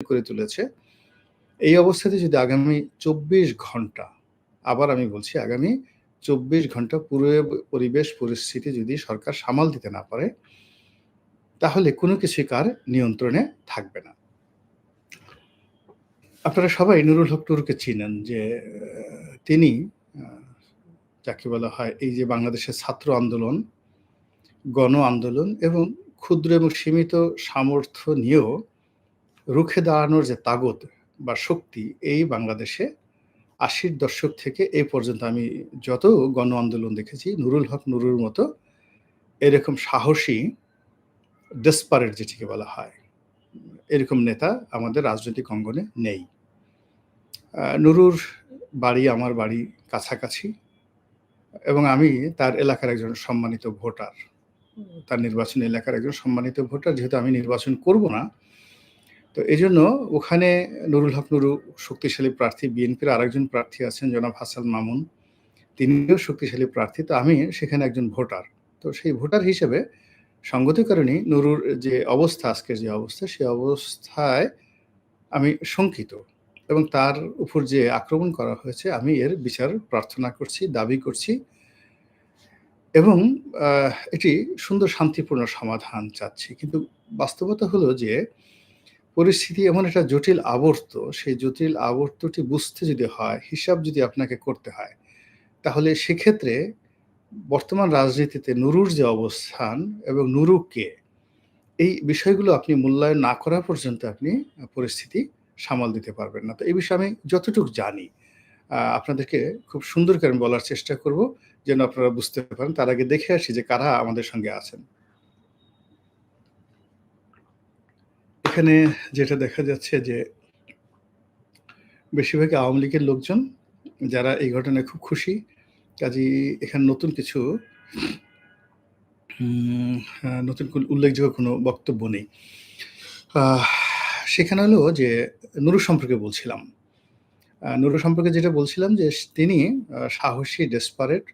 করে তুলেছে। এই অবস্থাতে যদি আগামী চব্বিশ ঘণ্টা, আবার আমি বলছি আগামী চব্বিশ ঘণ্টা পুরো পরিবেশ পরিস্থিতি যদি সরকার সামাল দিতে না পারে, তাহলে কোনো কিছুই কার নিয়ন্ত্রণে থাকবে না। আপনারা সবাই নুরুল হক নুরুকে চিনেন যে তিনি যাকে বলা হয় এই যে বাংলাদেশের ছাত্র আন্দোলন, গণ আন্দোলন এবং ক্ষুদ্র এবং সীমিত সামর্থ্য নিয়েও রুখে দাঁড়ানোর যে তাগত বা শক্তি এই বাংলাদেশে আশির দশক থেকে এই পর্যন্ত আমি যত গণ আন্দোলন দেখেছি নুরুল হক নুরুর মতো এরকম সাহসী ডেসপারেট যেটিকে বলা হয় এরকম নেতা আমাদের রাজনৈতিক অঙ্গনে নেই। নুরুর বাড়ি আমার বাড়ি কাছাকাছি এবং আমি তার এলাকার একজন সম্মানিত ভোটার। তার নির্বাচনী এলাকার একজন সম্মানিত ভোটার যেহেতু আমি নির্বাচন করব না তো এই জন্য ওখানে নুরুল হক নুরু শক্তিশালী প্রার্থী, বিএনপির আরেকজন প্রার্থী আছেন জনাব হাসান মামুন। তিনিও শক্তিশালী প্রার্থী। তো আমি সেখানে একজন ভোটার। তো সেই ভোটার হিসেবে সঙ্গত কারণে নুরুর যে অবস্থা, আজকের যে অবস্থা সেই অবস্থায় আমি শঙ্কিত এবং তার উপর যে আক্রমণ করা হয়েছে, আমি এর বিচার প্রার্থনা করছি, দাবি করছি এবং এটি সুন্দর শান্তিপূর্ণ সমাধান চাচ্ছি। কিন্তু বাস্তবতা হলো যে পরিস্থিতি এমন একটা জটিল আবর্ত, সেই জটিল আবর্তটি বুঝতে যদি হয়, হিসাব যদি আপনাকে করতে হয়, তাহলে সেক্ষেত্রে বর্তমান রাজনীতিতে নুরুর যে অবস্থান এবং নুরুকে, এই বিষয়গুলো আপনি মূল্যায়ন না করা পর্যন্ত আপনি পরিস্থিতি সামাল দিতে পারবেন না। তো এই বিষয়ে আমি যতটুকু জানি আপনাদেরকে খুব সুন্দর করে বলার চেষ্টা করব, যেন আপনারা বুঝতে পারেন। তার আগে দেখে আসি যে কারা আমাদের সঙ্গে আছেন। এখানে যেটা দেখা যাচ্ছে যে বেশিরভাগ আওয়ামী লীগের লোকজন যারা এই ঘটনায় খুব খুশি কাজী এখানে নতুন কিছু নতুন উল্লেখযোগ্য কোনো বক্তব্য নেই। সেখানে হলো যে নুরু সম্পর্কে বলছিলাম। নুরু সম্পর্কে যেটা বলছিলাম যে তিনি সাহসী ডেসপারেট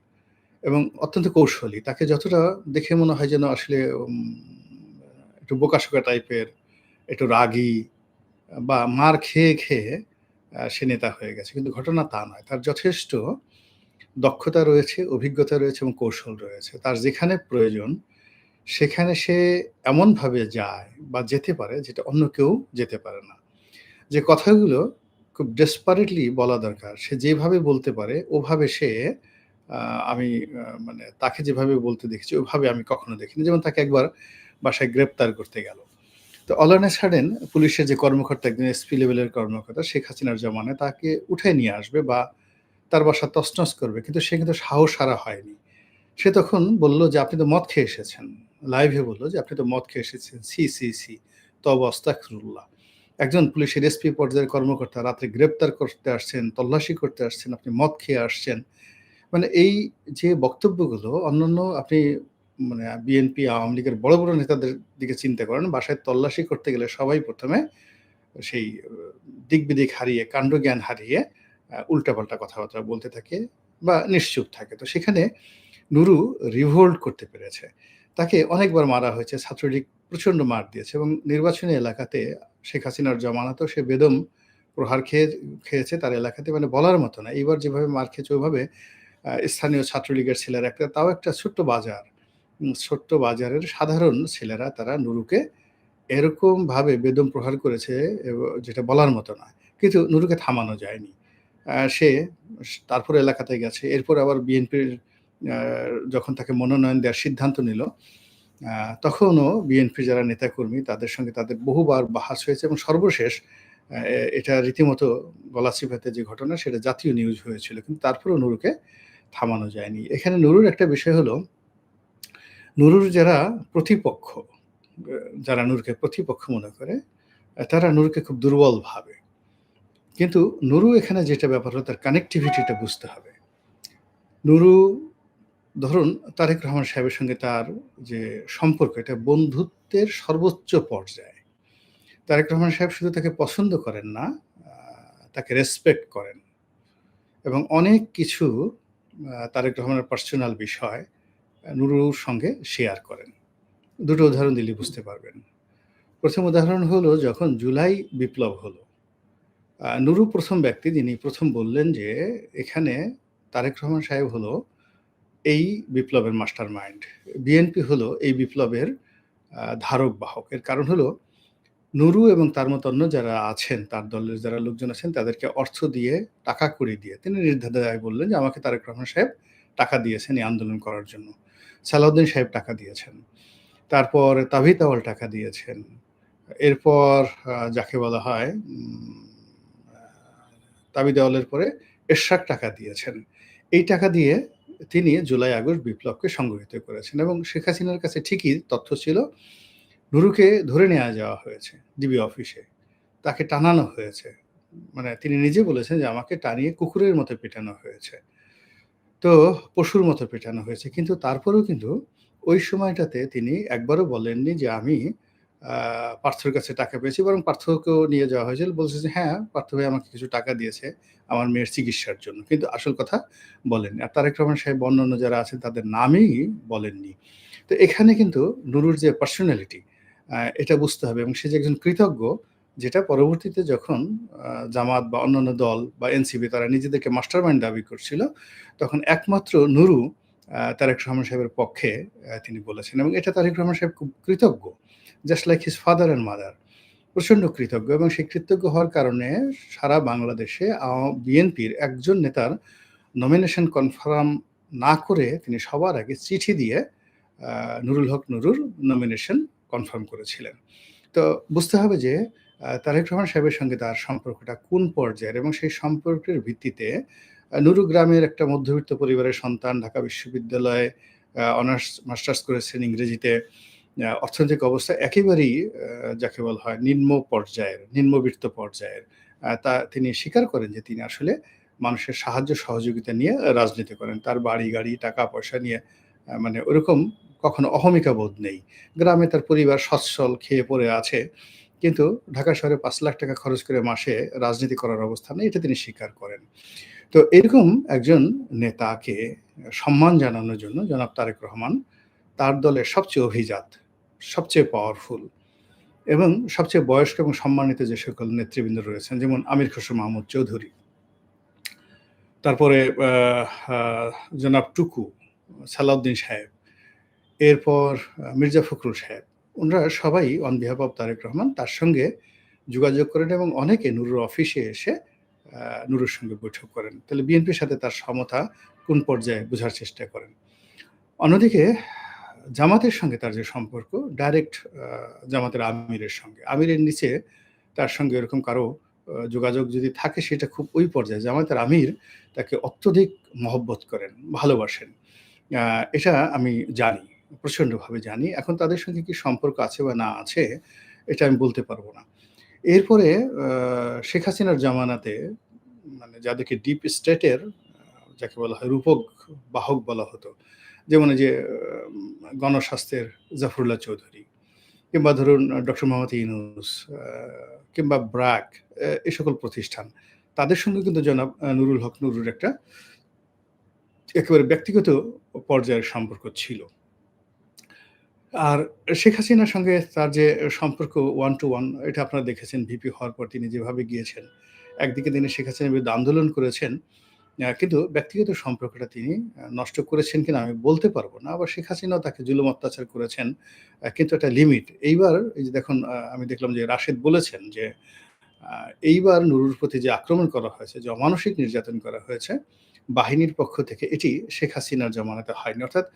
এবং অত্যন্ত কৌশলী। তাকে যতটা দেখে মনে হয় যেন আসলে একটু বোকাশোকা টাইপের একটু রাগী বা মার খেয়ে খেয়ে সে নেতা হয়ে গেছে। কিন্তু ঘটনা তা নয়। তার যথেষ্ট দক্ষতা রয়েছে, অভিজ্ঞতা রয়েছে এবং কৌশল রয়েছে। তার যেখানে প্রয়োজন, সেখানে সে এমনভাবে যায় বা যেতে পারে যেটা অন্য কেউ যেতে পারে না। যে কথাগুলো খুব ডেসপারেটলি বলা দরকার, সে যেভাবে বলতে পারে, ওভাবে সে আমি মানে তাকে যেভাবে বলতে দেখেছি, ওভাবে আমি কখনো দেখিনি। যেমন তাকে একবার বাসায় গ্রেপ্তার করতে গেল। তো অলনে সাডেন পুলিশের যে কর্মকর্তা একজন এসপি লেভেলের কর্মকর্তা, শেখ হাসিনার জমানে, তাকে উঠে নিয়ে আসবে বা তার বাসা তসনস করবে, কিন্তু সে কিন্তু সাহস হারা হয়নি। সে তখন বলল যে, আপনি তো মদ খেয়ে এসেছেন। লাইভে বলল যে, আপনি তো মদ খেয়ে এসেছেন। সি সি সি। তব অস্তাকরুল্লাহ একজন পুলিশের এসপি পর্যায়ের কর্মকর্তা রাত্রে গ্রেপ্তার করতে আসছেন, তল্লাশি করতে আসছেন, আপনি মদ খেয়ে আসছেন। মানে এই যে বক্তব্যগুলো, অন্যান্য আপনি মানে বিএনপি আওয়ামী লীগের বড় বড় নেতাদের দিকে চিন্তা করেন, বাসায় তল্লাশি করতে গেলে সবাই প্রথমে সেই দিক বিদিক হারিয়ে, কাণ্ডজ্ঞান হারিয়ে উল্টাপাল্টা কথাবার্তা বলতে থাকে বা নিশ্চুপ থাকে। তো সেখানে নুরু রিভোল্ট করতে পেরেছে। তাকে অনেকবার মারা হয়েছে, ছাত্রলীগ প্রচণ্ড মার দিয়েছে এবং নির্বাচনী এলাকাতে শেখ হাসিনার জমানাতেও সে বেদম প্রহার খেয়ে, খেয়েছে তার এলাকাতে মানে বলার মতো না। এইবার যেভাবে মার খেয়েছে, ওইভাবে স্থানীয় ছাত্রলীগের ছেলেরা একটা, তাও একটা ছোট্ট বাজার ছোট্ট বাজারের সাধারণ ছেলেরা তারা নুরুকে এরকমভাবে বেদম প্রহার করেছে যেটা বলার মতো না কিন্তু নুরুকে থামানো যায়নি। সে তারপর এলাকাতে গেছে। এরপর আবার বিএনপির যখন তাকে মনোনয়ন দেওয়ার সিদ্ধান্ত নিল তখনও বিএনপি যারা নেতাকর্মী তাদের সঙ্গে তাদের বহুবার বাহাস হয়েছে এবং সর্বশেষ এটা রীতিমতো গলাচিপাতে যে ঘটনা সেটা জাতীয় নিউজ হয়েছিল। কিন্তু তারপরেও নুরুকে থামানো যায়নি। এখানে নুরুর একটা বিষয় হলো নুরুর যারা প্রতিপক্ষ যারা নুরকে প্রতিপক্ষ মনে করে তারা নুরকে খুব দুর্বল ভাবে। কিন্তু নুরু এখানে যেটা ব্যাপার হলো, তার কানেকটিভিটিটা বুঝতে হবে। নুরু, ধরুন তারেক রহমান সাহেবের সঙ্গে তার যে সম্পর্ক, এটা বন্ধুত্বের সর্বোচ্চ পর্যায়ে। তারেক রহমান সাহেব শুধু তাকে পছন্দ করেন না তাকে রেসপেক্ট করেন। এবং অনেক কিছু তারেক রহমানের পার্সোনাল বিষয় নুরুর সঙ্গে শেয়ার করেন দুটো উদাহরণ দিলে বুঝতে পারবেন প্রথম উদাহরণ হলো যখন জুলাই বিপ্লব হলো। নুরু প্রথম ব্যক্তি যিনি প্রথম বললেন যে এখানে তারেক রহমান সাহেব হলো এই বিপ্লবের মাস্টার মাইন্ড। বিএনপি হলো এই বিপ্লবের ধারক বাহক। এর কারণ হলো নুরু এবং তার মতো অন্য যারা আছেন, তার দলের যারা লোকজন আছেন তাদেরকে অর্থ দিয়ে, টাকা কড়ি দিয়ে তিনি নির্দ্বিধায় বললেন যে আমাকে তারেক রহমান সাহেব টাকা দিয়েছেন এই আন্দোলন করার জন্য। সালাউদ্দিন সাহেব টাকা দিয়েছেন। তারপর আউয়াল টাকা দিয়েছেন। এরপর যাকে বলা হয় আ পরে এরশাক টাকা দিয়েছেন। এই টাকা দিয়ে তিনি জুলাই আগস্ট বিপ্লবকে সংগঠিত করেছেন এবং শেখ হাসিনার কাছে ঠিকই তথ্য ছিল, নুরুকে ধরে নেওয়া যাওয়া হয়েছে ডিবি অফিসে। তাকে টানানো হয়েছে। মানে তিনি নিজে বলেছেন যে আমাকে টানিয়ে কুকুরের মতো পেটানো হয়েছে। তো পশুর মতো পেটানো হয়েছে। কিন্তু তারপরেও কিন্তু ওই সময়টাতে তিনি একবারও বলেননি যে আমি পার্থর কাছে টাকা পেয়েছি বরং পার্থকেও নিয়ে যাওয়া হয়েছিল। বলছে যে হ্যাঁ, পার্থ ভাই আমাকে কিছু টাকা দিয়েছে আমার মেয়ের চিকিৎসার জন্য। কিন্তু আসল কথা বলেননি। আর তারেক রহমান সাহেব অন্যান্য যারা আছেন তাদের নামই বলেননি। তো এখানে কিন্তু নুরুর যে পার্সোনালিটি এটা বুঝতে হবে এবং সে যে একজন কৃতজ্ঞ যেটা পরবর্তীতে যখন জামাত বা অন্যান্য দল বা এনসিপি তারা নিজেদেরকে মাস্টারমাইন্ড দাবি করছিল, তখন একমাত্র নুরু তারেক রহমান সাহেবের পক্ষে তিনি বলেছেন এবং এটা তারেক রহমান সাহেব খুব কৃতজ্ঞ। Just like his father and mother. প্রচণ্ড কৃতজ্ঞ এবং সেই কৃতজ্ঞ হওয়ার কারণে সারা বাংলাদেশে বিএনপির একজন নেতার নমিনেশন কনফার্ম না করে তিনি সবার আগে চিঠি দিয়ে নুরুল হক নুরুর নমিনেশন কনফার্ম করেছিলেন। তো বুঝতে হবে যে তারেক রহমান সাহেবের সঙ্গে তার সম্পর্কটা কোন পর্যায়ের এবং সেই সম্পর্কের ভিত্তিতে নুরু গ্রামের একটা মধ্যবিত্ত পরিবারের সন্তান, ঢাকা বিশ্ববিদ্যালয়ে অনার্স মাস্টার্স করেছেন ইংরেজিতে। অর্থনৈতিক অবস্থা একেবারেই যাকে বলা হয় নিম্ন পর্যায়ের, নিম্নবিত্ত পর্যায়ের। তা তিনি স্বীকার করেন যে তিনি আসলে মানুষের সাহায্য সহযোগিতা নিয়ে রাজনীতি করেন। তার বাড়ি, গাড়ি, টাকা-পয়সা নিয়ে মানে ওরকম কখনো অহমিকা বোধ নেই। গ্রামে তার পরিবার সচ্ছল খেয়ে পড়ে আছে। কিন্তু ঢাকা শহরে পাঁচ লাখ টাকা খরচ করে মাসে রাজনীতি করার অবস্থা নেই এটা তিনি স্বীকার করেন। তো এরকম একজন নেতাকে সম্মান জানানোর জন্য জনাব তারেক রহমান তার দলের সবচেয়ে অভিজাত, সবচেয়ে পাওয়ারফুল এবং সবচেয়ে বয়স্ক এবং সম্মানিত যে সকল নেতৃবৃন্দ রয়েছেন যেমন আমির খসরু মাহমুদ চৌধুরী। তারপরে জনাব টুকু, সালাউদ্দিন সাহেব, এরপর মির্জা ফখরুল সাহেব। উনারা সবাই on behalf of Tarique Rahman তার সঙ্গে যোগাযোগ করেন এবং অনেকে নুরুর অফিসে এসে নুরুর সঙ্গে বৈঠক করেন। তাহলে বিএনপির সাথে তার সমতা কোন পর্যায়ে বোঝার চেষ্টা করেন। অন্যদিকে জামাতের সঙ্গে তার যে সম্পর্ক ডাইরেক্ট জামাতের আমিরের সঙ্গে। আমিরের নিচে তার সঙ্গে এরকম কারও যোগাযোগ যদি থাকে সেটা খুব ওই পর্যায়ে। জামাতের আমির তাকে অত্যধিক মহব্বত করেন, ভালোবাসেন। এটা আমি জানি, প্রচন্ডভাবে জানি। এখন তাদের সঙ্গে কি সম্পর্ক আছে বা না আছে, এটা আমি বলতে পারব না। এরপরে শেখ হাসিনার জামানাতে মানে যাদেরকে ডিপ স্টেটের যাকে বলা হয় রূপক বাহক বলা হতো। যেমন যে গণস্বাস্থ্যের জাফরুল্লাহ চৌধুরী, কিংবা ধরুন, ডক্টর মোহাম্মদ ইউনূস কিংবা ব্র্যাক এ সকল প্রতিষ্ঠান। তাদের সঙ্গে কিন্তু জনাব নুরুল হক নুরুর একটা একেবারে ব্যক্তিগত পর্যায়ের সম্পর্ক ছিল। আর শেখ হাসিনার সঙ্গে তার যে সম্পর্ক ওয়ান টু ওয়ান এটা আপনারা দেখেছেন ভিপি হওয়ার পর তিনি যেভাবে গিয়েছেন। একদিকে তিনি শেখ হাসিনার বিরুদ্ধে আন্দোলন করেছেন। কিন্তু ব্যক্তিগত সম্পর্কটা তিনি নষ্ট করেছেন কিনা আমি বলতে পারব না। আবার শেখ হাসিনাও তাকে জুলুম অত্যাচার করেছেন। কিন্তু একটা লিমিট। এইবার এই যে দেখুন আমি দেখলাম যে রাশেদ বলেছেন যে এইবার নুরুর প্রতি যে আক্রমণ করা হয়েছে, যে অমানসিক নির্যাতন করা হয়েছে বাহিনীর পক্ষ থেকে এটি শেখ হাসিনার জমানাতে হয়নি। অর্থাৎ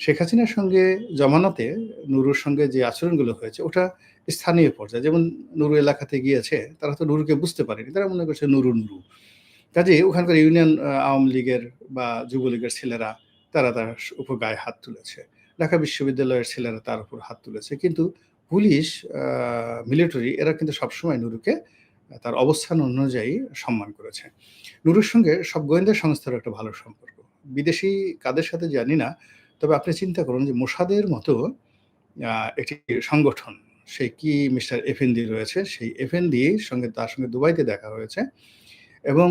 শেখ হাসিনার সঙ্গে জমানাতে নুরুর সঙ্গে যে আচরণগুলো হয়েছে ওটা স্থানীয় পর্যায়ে। যেমন নুরু এলাকাতে গিয়েছে তারা তো নুরুকে বুঝতে পারেনি। তারা মনে করছে নুরু, নুরু। কাজেই ওখানকার ইউনিয়ন আওয়ামী লীগের বা যুবলীগের ছেলেরা তারা তার উপর গায়ে হাত তুলেছে। ঢাকা বিশ্ববিদ্যালয়ের ছেলেরা তার উপর হাত তুলেছে। কিন্তু পুলিশ মিলিটারি এরা কিন্তু সবসময় নুরুকে তার অবস্থান অনুযায়ী সম্মান করেছে। নুরুর সঙ্গে সব গোয়েন্দা সংস্থারও একটা ভালো সম্পর্ক। বিদেশি কাদের সাথে জানি না। তবে আপনি চিন্তা করুন যে মোসাদের মতো একটি সংগঠন সেই কি মিস্টার এফেন্দি রয়েছে সেই এফেন্দির সঙ্গে তার সঙ্গে দুবাইতে দেখা হয়েছে। এবং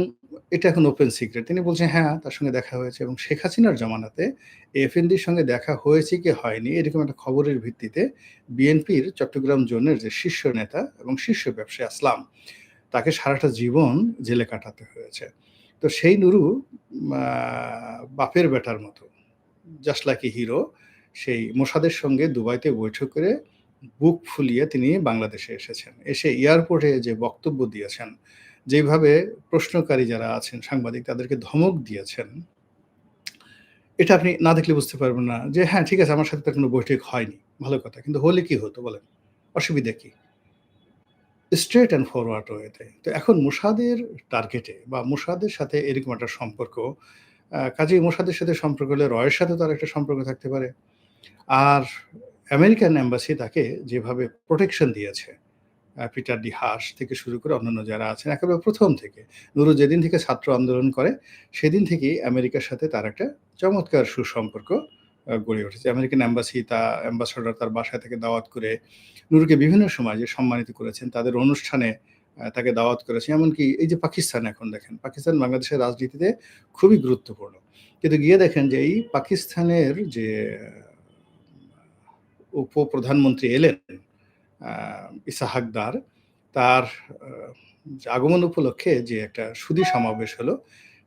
এটা এখন ওপেন সিক্রেট। তিনি বলছেন হ্যাঁ, তার সঙ্গে দেখা হয়েছে এবং শেখ হাসিনার জামানাতে এফএনডির সঙ্গে দেখা হয়েছে কি হয়নি এরকম একটা খবরের ভিত্তিতে বিএনপির চট্টগ্রাম জোনের যে শীর্ষ নেতা এবং শীর্ষ ব্যবসায়ী আসলাম, তাকে সারাটা জীবন জেলে কাটাতে হয়েছে। তো সেই নুরু বাপের বেটার মতো জাস্ট লাইক এ হিরো সেই মোসাদের সঙ্গে দুবাইতে বৈঠক করে বুক ফুলিয়ে তিনি বাংলাদেশে এসেছেন। এসে এয়ারপোর্টে যে বক্তব্য দিয়েছেন, যেভাবে প্রশ্নকারী যারা আছেন সাংবাদিক তাদেরকে ধমক দিয়েছেন এটা আপনি না দেখলে বুঝতে পারবেন না যে হ্যাঁ, ঠিক আছে আমার সাথে তো কোনো বৈঠক হয়নি। ভালো কথা। কিন্তু হলে কি হতো বলেন? অসুবিধা কি? স্ট্রেট অ্যান্ড ফরওয়ার্ড ওয়েতে। তো এখন মোসাদের টার্গেটে বা মোসাদের সাথে এরকম একটা সম্পর্ক আ কাজেই মোসাদের সাথে সম্পর্ক হলে রয়ের সাথেও তার একটা সম্পর্ক থাকতে পারে। আর আমেরিকান এম্বাসি তাকে যেভাবে প্রোটেকশন দিয়েছে, পিটার ডি হাস থেকে শুরু করে অন্যান্য যারা আছেন একেবারে প্রথম থেকে। নুরু যেদিন থেকে ছাত্র আন্দোলন করে, সেদিন থেকেই আমেরিকার সাথে তার একটা চমৎকার সুসম্পর্ক গড়ে উঠেছে। আমেরিকান এম্বাসি তা অ্যাম্বাসেডর তার বাসায় থেকে দাওয়াত করে নুরুকে বিভিন্ন সময় যে সম্মানিত করেছেন, তাদের অনুষ্ঠানে তাকে দাওয়াত করেছে। এমনকি এই যে পাকিস্তান এখন দেখেন, পাকিস্তান বাংলাদেশের রাজনীতিতে খুবই গুরুত্বপূর্ণ। কিন্তু গিয়ে দেখেন যে এই পাকিস্তানের যে উপপ্রধানমন্ত্রী এলেন আ ইসা হাকদার, তার আগমন উপলক্ষে যে একটা সুধী সমাবেশ হলো,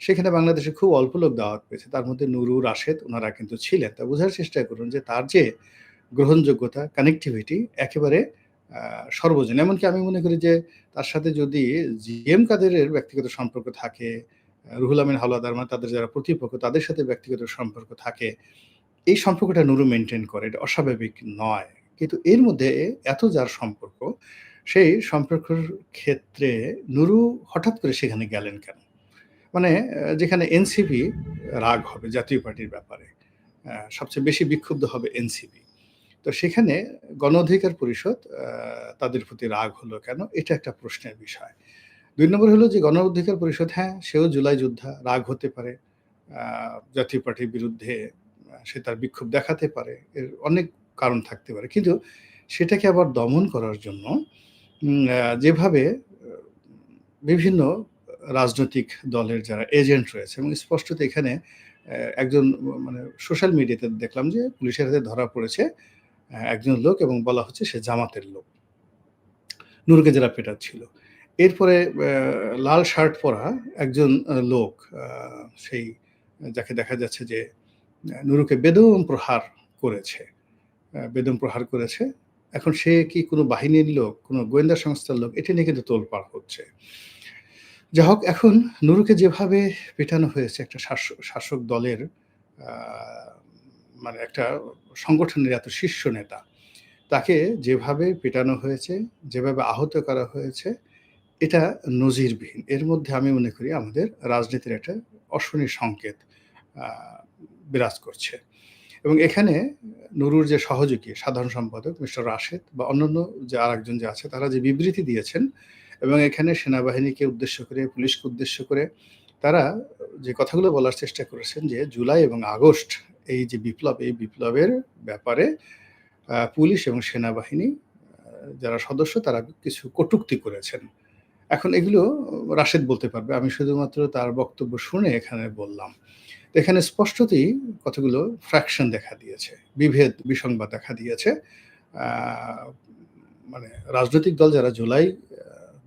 সেখানে বাংলাদেশে খুব অল্প লোক দাওয়াত পেয়েছে। তার মধ্যে নুরু, রাশেদ ওনারা কিন্তু ছিলেন। তা বোঝার চেষ্টা করুন যে তার যে গ্রহণযোগ্যতা, কানেক্টিভিটি একেবারে সর্বজন। এমনকি আমি মনে করি যে তার সাথে যদি জিএম কাদেরের ব্যক্তিগত সম্পর্ক থাকে, রুহুল আমিন হাওলাদার মানে তাদের যারা প্রতিপক্ষ তাদের সাথে ব্যক্তিগত সম্পর্ক থাকে, এই সম্পর্কটা নুরু মেনটেন করে। এটা অস্বাভাবিক নয়। কিন্তু এর মধ্যে এত যার সম্পর্ক, সেই সম্পর্কের ক্ষেত্রে নুরু হঠাৎ করে সেখানে গেলেন কেন? মানে যেখানে এনসিপি রাগ হবে জাতীয় পার্টির ব্যাপারে। সবচেয়ে বেশি বিক্ষুব্ধ হবে এনসিপি। তো সেখানে গণ অধিকার পরিষদ তাদের প্রতি রাগ হলো কেন? এটা একটা প্রশ্নের বিষয়। দুই নম্বর হলো যে গণ অধিকার পরিষদ হ্যাঁ, সেও জুলাই যোদ্ধা, রাগ হতে পারে। জাতীয় পার্টির বিরুদ্ধে সে তার বিক্ষোভ দেখাতে পারে। এর অনেক কারণ থাকতে পারে। কিন্তু সেটাকে আবার দমন করার জন্য যেভাবে বিভিন্ন রাজনৈতিক দলের যারা এজেন্ট রয়েছে এবং স্পষ্টত এখানে একজন মানে সোশ্যাল মিডিয়াতে দেখলাম যে পুলিশের হাতে ধরা পড়েছে একজন লোক এবং বলা হচ্ছে সে জামাতের লোক। নুরুকে যারা পেটাচ্ছিল। এরপরে লাল শার্ট পরা একজন লোক সেই যাকে দেখা যাচ্ছে যে নুরুকে বেদম প্রহার করেছে। বেদম প্রহার করেছে। এখন সে কি কোনো বাহিনীর লোক, কোনো গোয়েন্দা সংস্থার লোক এটি নিয়ে কিন্তু তোলপাড় হচ্ছে। যা হোক এখন নুরুকে যেভাবে পেটানো হয়েছে একটা শাস শাসক দলের মানে একটা সংগঠনের এত শীর্ষ নেতা, তাকে যেভাবে পেটানো হয়েছে, যেভাবে আহত করা হয়েছে, এটা নজিরবিহীন। এর মধ্যে আমি মনে করি আমাদের রাজনীতির একটা অশনি সংকেত বিরাজ করছে। এবং এখানে নুরুর যে সহযোগী সাধারণ সম্পাদক মিস্টার রাশেদ বা অন্যান্য যে আরেকজন যে আছে তারা যে বিবৃতি দিয়েছেন এবং এখানে সেনাবাহিনীকে উদ্দেশ্য করে, পুলিশকে উদ্দেশ্য করে তারা যে কথাগুলো বলার চেষ্টা করেছেন যে জুলাই এবং আগস্ট এই যে বিপ্লব, এই বিপ্লবের ব্যাপারে পুলিশ এবং সেনাবাহিনী যারা সদস্য তারা কিছু কটূক্তি করেছেন। এখন এগুলো রাশেদ বলতে পারবে। আমি শুধুমাত্র তার বক্তব্য শুনে এখানে বললাম। এখানে স্পষ্টতই কতগুলো ফ্র্যাকশন দেখা দিয়েছে। বিভেদ, বিসংবাদ দেখা দিয়েছে। মানে রাজনৈতিক দল যারা জুলাই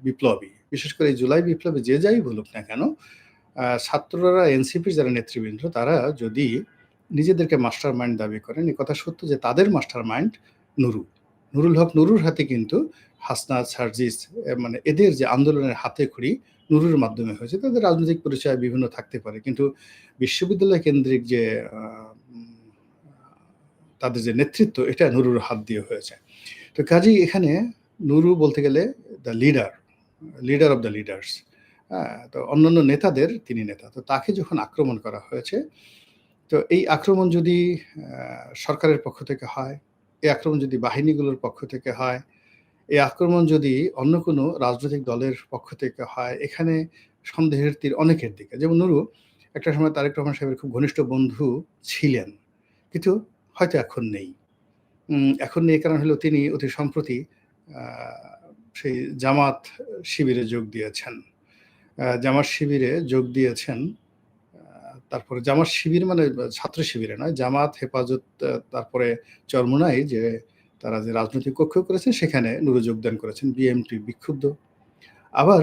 বিপ্লবী, বিশেষ করে এই জুলাই বিপ্লবে যে যাই বলুক না কেন, ছাত্ররা এনসিপির যারা নেতৃবৃন্দ তারা যদি নিজেদেরকে মাস্টার মাইন্ড দাবি করেন, এ কথা সত্য যে তাদের মাস্টার মাইন্ড নুরু। নুরুল হক নুরুর হাতে কিন্তু হাসনাত, সার্জিস মানে এদের যে আন্দোলনের হাতে হাতেখড়ি নুরুর মাধ্যমে হয়েছে। তাদের রাজনৈতিক পরিচয় বিভিন্ন থাকতে পারে। কিন্তু বিশ্ববিদ্যালয় কেন্দ্রিক যে তাদের যে নেতৃত্ব এটা নুরুর হাত দিয়ে হয়েছে। তো কাজেই এখানে নুরু বলতে গেলে the leader, leader of the leaders. হ্যাঁ? তো অন্যান্য নেতাদের তিনি নেতা। তো তাকে যখন আক্রমণ করা হয়েছে, তো এই আক্রমণ যদি সরকারের পক্ষ থেকে হয়, এই আক্রমণ যদি বাহিনীগুলোর পক্ষ থেকে হয়, এই আক্রমণ যদি অন্য কোনো রাজনৈতিক দলের পক্ষ থেকে হয়, এখানে সন্দেহের তীর অনেকের দিকে। যেমন নুরু একটা সময় তারেক রহমান সাহেবের খুব ঘনিষ্ঠ বন্ধু ছিলেন। কিন্তু হয়তো এখন নেই। এখন নেই কারণ হলো তিনি অতি সম্প্রতি সেই জামাত শিবিরে যোগ দিয়েছেন। জামাত শিবিরে যোগ দিয়েছেন। তারপরে জামাত শিবির মানে ছাত্র শিবিরে নয়। জামাত, হেফাজত তারপরে চরমোনাই যে তারা যে রাজনৈতিক কক্ষ করেছেন সেখানে নুরু যোগদান করেছেন। বিএমপি বিক্ষুব্ধ। আবার